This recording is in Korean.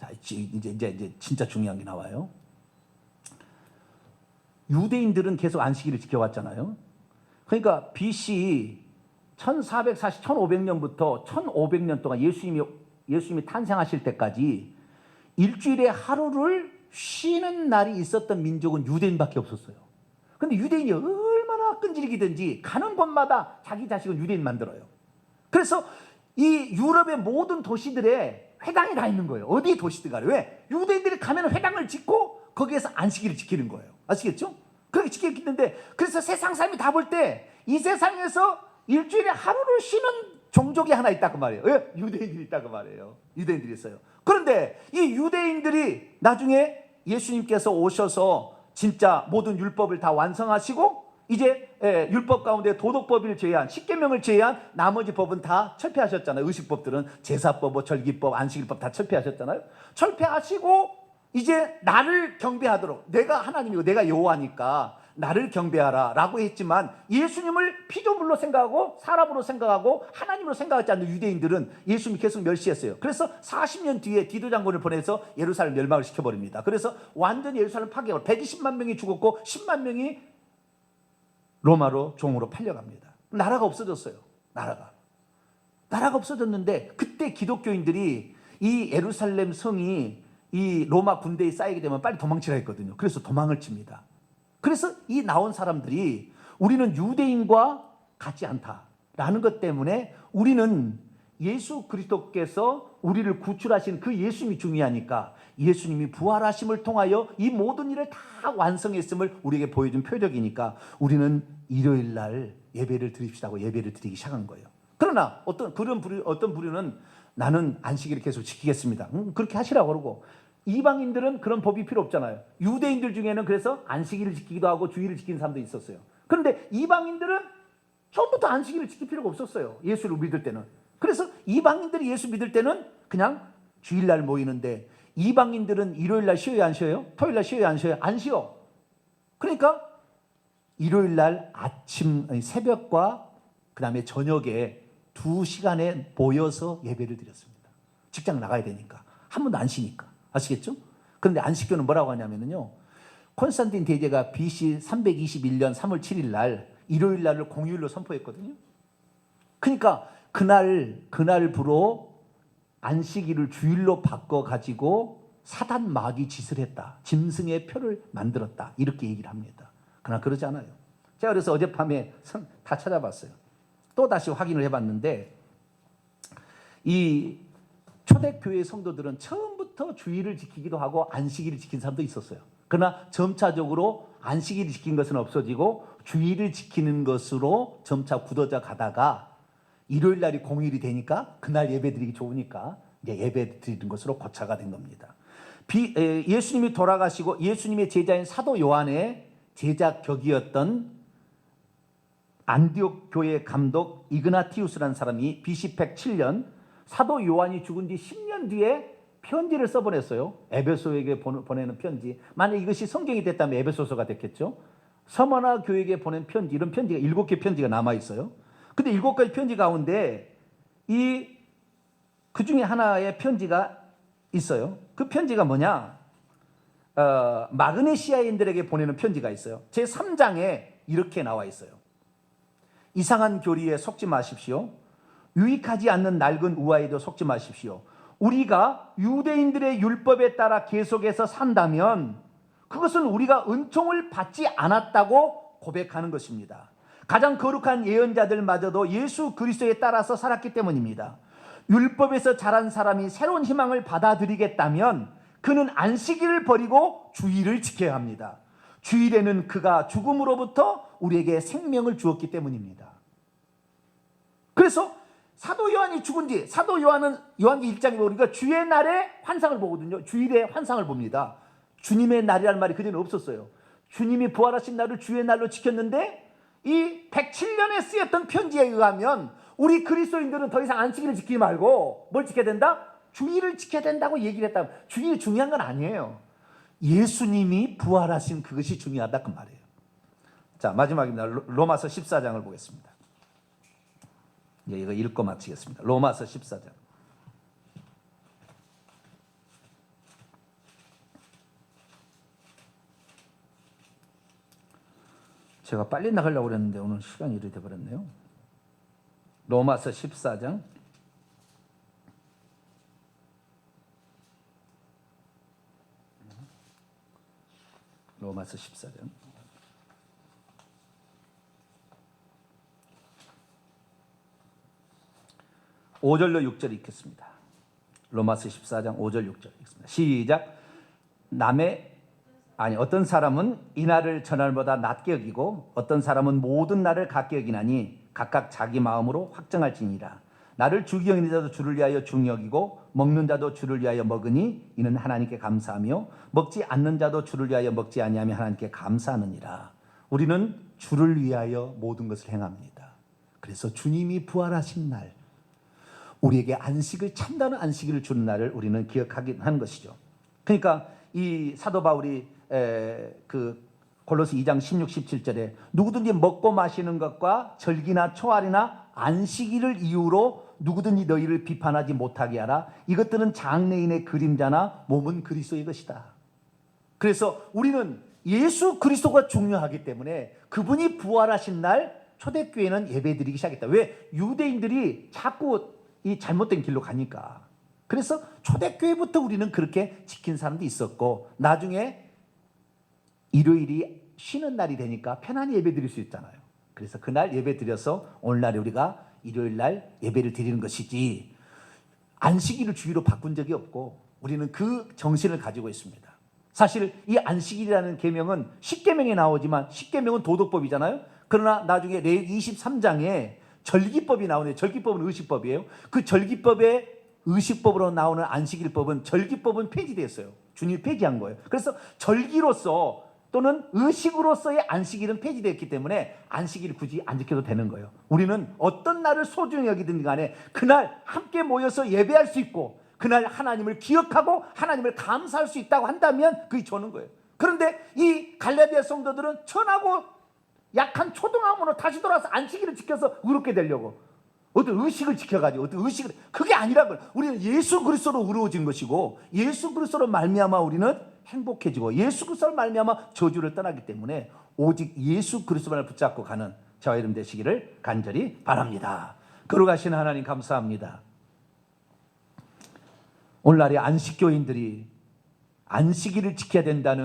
자, 이제 이제 이제 진짜 중요한 게 나와요. 유대인들은 계속 안식일을 지켜왔잖아요. 그러니까 BC 1440, 1500년부터 1500년 동안 예수님이 예수님이 탄생하실 때까지 일주일에 하루를 쉬는 날이 있었던 민족은 유대인밖에 없었어요. 근데 유대인이 얼마나 끈질기든지 가는 곳마다 자기 자식은 유대인 만들어요. 그래서 이 유럽의 모든 도시들에 회당이 다 있는 거예요. 어디 도시들 가요? 왜? 유대인들이 가면 회당을 짓고 거기에서 안식일을 지키는 거예요. 아시겠죠? 그렇게 지키는데 그래서 세상 사람이 다 볼 때 이 세상에서 일주일에 하루를 쉬는 종족이 하나 있다고 말이에요. 왜? 유대인들이 있다고 말이에요. 유대인들이 있어요. 그런데 이 유대인들이 나중에 예수님께서 오셔서 진짜 모든 율법을 다 완성하시고 이제 예, 율법 가운데 도덕법을 제외한 십계명을 제외한 나머지 법은 다 철폐하셨잖아요. 의식법들은 제사법, 뭐 절기법, 안식일법 다 철폐하셨잖아요. 철폐하시고 이제 나를 경배하도록 내가 하나님이고 내가 여호와니까 나를 경배하라라고 했지만 예수님을 피조물로 생각하고 사람으로 생각하고 하나님으로 생각하지 않는 유대인들은 예수님이 계속 멸시했어요. 그래서 40년 뒤에 디도 장군을 보내서 예루살렘 멸망을 시켜버립니다. 그래서 완전히 예루살렘 파괴가 120만 명이 죽었고 10만 명이 로마로 종으로 팔려갑니다. 나라가 없어졌어요. 나라가. 나라가 없어졌는데 그때 기독교인들이 이 예루살렘 성이 이 로마 군대에 쌓이게 되면 빨리 도망치라 했거든요. 그래서 도망을 칩니다. 그래서 이 나온 사람들이 우리는 유대인과 같지 않다라는 것 때문에 우리는 예수 그리스도께서 우리를 구출하신 그 예수님이 중요하니까 예수님이 부활하심을 통하여 이 모든 일을 다 완성했음을 우리에게 보여준 표적이니까 우리는 일요일 날 예배를 드립시다고 예배를 드리기 시작한 거예요. 그러나 어떤 그런 부류, 어떤 부류는 나는 안식일을 계속 지키겠습니다. 음, 그렇게 하시라고 그러고 이방인들은 그런 법이 필요 없잖아요. 유대인들 중에는 그래서 안식일을 지키기도 하고 주일을 지키는 사람도 있었어요. 그런데 이방인들은 처음부터 안식일을 지킬 필요가 없었어요. 예수를 믿을 때는. 그래서 이방인들이 예수 믿을 때는 그냥 주일날 모이는데 이방인들은 일요일날 쉬어야 안 쉬어요? 토요일날 쉬어야 안 쉬어요? 안 쉬어. 그러니까 일요일날 아침 새벽과 그다음에 저녁에 두 시간에 모여서 예배를 드렸습니다. 직장 나가야 되니까 한 번도 안 쉬니까 아시겠죠? 그런데 안식교는 뭐라고 하냐면요. 콘스탄틴 대제가 BC 321년 3월 7일 날 일요일 날을 공휴일로 선포했거든요. 그러니까 그날 그날부로 안식일을 주일로 바꿔 가지고 사단 마귀 짓을 했다. 짐승의 표를 만들었다. 이렇게 얘기를 합니다. 그러나 그러지 않아요. 제가 그래서 어젯밤에 선- 다 찾아봤어요. 또 다시 확인을 해봤는데 이 초대교회 성도들은 처음부터 주일을 지키기도 하고 안식일을 지킨 사람도 있었어요. 그러나 점차적으로 안식일을 지킨 것은 없어지고 주일을 지키는 것으로 점차 굳어져 가다가 일요일 날이 공휴일이 되니까 그날 예배 드리기 좋으니까 이제 예배 드리는 것으로 고차가 된 겁니다. 비, 에, 예수님이 돌아가시고 예수님의 제자인 사도 요한의 제자 격이었던 안디옥 교회 감독 이그나티우스라는 사람이 BC 107년 사도 요한이 죽은 뒤 10년 뒤에 편지를 써보냈어요. 에베소에게 보내- 보내는 편지. 만약 이것이 성경이 됐다면 에베소서가 됐겠죠. 서머나 교회에게 보낸 편지 이런 편지가 일곱 개 편지가 남아 있어요. 근데 일곱 가지 편지 가운데 이 그 중에 하나의 편지가 있어요. 그 편지가 뭐냐? 어, 마그네시아인들에게 보내는 편지가 있어요. 제 3장에 이렇게 나와 있어요. 이상한 교리에 속지 마십시오. 유익하지 않는 낡은 우화에도 속지 마십시오. 우리가 유대인들의 율법에 따라 계속해서 산다면 그것은 우리가 은총을 받지 않았다고 고백하는 것입니다. 가장 거룩한 예언자들마저도 예수 그리스도에 따라서 살았기 때문입니다. 율법에서 자란 사람이 새로운 희망을 받아들이겠다면 그는 안식일을 버리고 주일을 지켜야 합니다. 주일에는 그가 죽음으로부터 우리에게 생명을 주었기 때문입니다. 그래서 사도 요한이 죽은 뒤 사도 요한은 요한기 1장에 보니까 주의 날에 환상을 보거든요. 주일에 환상을 봅니다. 주님의 날이라는 말이 그전에 없었어요. 주님이 부활하신 날을 주의 날로 지켰는데 이 107년에 쓰였던 편지에 의하면 우리 그리스도인들은 더 이상 안식일을 지키지 말고 뭘 지켜야 된다? 주일을 지켜야 된다고 얘기를 했다. 주일이 중요한 건 아니에요. 예수님이 부활하신 그것이 중요하다 그 말이에요. 자 마지막입니다. 로- 로마서 14장을 보겠습니다. 예, 이거 읽고 마치겠습니다. 로마서 14장. 제가 빨리 나가려고 그랬는데 오늘 시간이 이렇게 돼 버렸네요. 로마서 14장 로마서 14장 5절로 6절 읽겠습니다. 로마서 14장 5절 6절 읽습니다. 시작. 남의 아니 어떤 사람은 이 날을 전날보다 낮게 여기고 어떤 사람은 모든 날을 같게 여기나니 각각 자기 마음으로 확정할지니라. 나를 주기 여기는 자도 주를 위하여 여기고 먹는 자도 주를 위하여 먹으니 이는 하나님께 감사하며 먹지 않는 자도 주를 위하여 먹지 아니하며 하나님께 감사하느니라. 우리는 주를 위하여 모든 것을 행합니다. 그래서 주님이 부활하신 날 우리에게 안식을 참다는 안식일을 주는 날을 우리는 기억하긴 하는 것이죠. 그러니까 이 사도 바울이 에, 그 골로새 2장 16, 17절에 누구든지 먹고 마시는 것과 절기나 초할이나 안식일을 이유로 누구든지 너희를 비판하지 못하게 하라. 이것들은 장래인의 그림자나 몸은 그리스도의 것이다. 그래서 우리는 예수 그리스도가 중요하기 때문에 그분이 부활하신 날 초대교회는 예배드리기 시작했다. 왜? 유대인들이 자꾸 이 잘못된 길로 가니까. 그래서 초대교회부터 우리는 그렇게 지킨 사람도 있었고 나중에 일요일이 쉬는 날이 되니까 편안히 예배 드릴 수 있잖아요. 그래서 그날 예배 드려서 오늘날 우리가 일요일 날 예배를 드리는 것이지 안식일을 주기로 바꾼 적이 없고 우리는 그 정신을 가지고 있습니다. 사실 이 안식일이라는 계명은 10계명에 나오지만 10계명은 도덕법이잖아요. 그러나 나중에 레위 23장에 절기법이 나오네요. 절기법은 의식법이에요. 그 절기법의 의식법으로 나오는 안식일법은 절기법은 폐지됐어요. 주님이 폐지한 거예요. 그래서 절기로서 또는 의식으로서의 안식일은 폐지됐기 때문에 안식일 굳이 안 지켜도 되는 거예요. 우리는 어떤 날을 소중히 여기든 간에 그날 함께 모여서 예배할 수 있고 그날 하나님을 기억하고 하나님을 감사할 수 있다고 한다면 그게 좋은 거예요. 그런데 이 갈라디아 성도들은 천하고 약한 초등학문으로 다시 돌아서 안식일을 지켜서 의롭게 되려고 어떤 의식을 지켜가지고 어떤 의식을 그게 아니라고 우리는 예수 그리스도로 의로워진 것이고 예수 그리스도로 말미암아 우리는 행복해지고 예수 그리스도로 말미암아 저주를 떠나기 때문에 오직 예수 그리스도만을 붙잡고 가는 저와 여러분 되시기를 간절히 바랍니다. 걸어가시는 하나님 감사합니다. 오늘날의 안식교인들이 안식일을 지켜야 된다는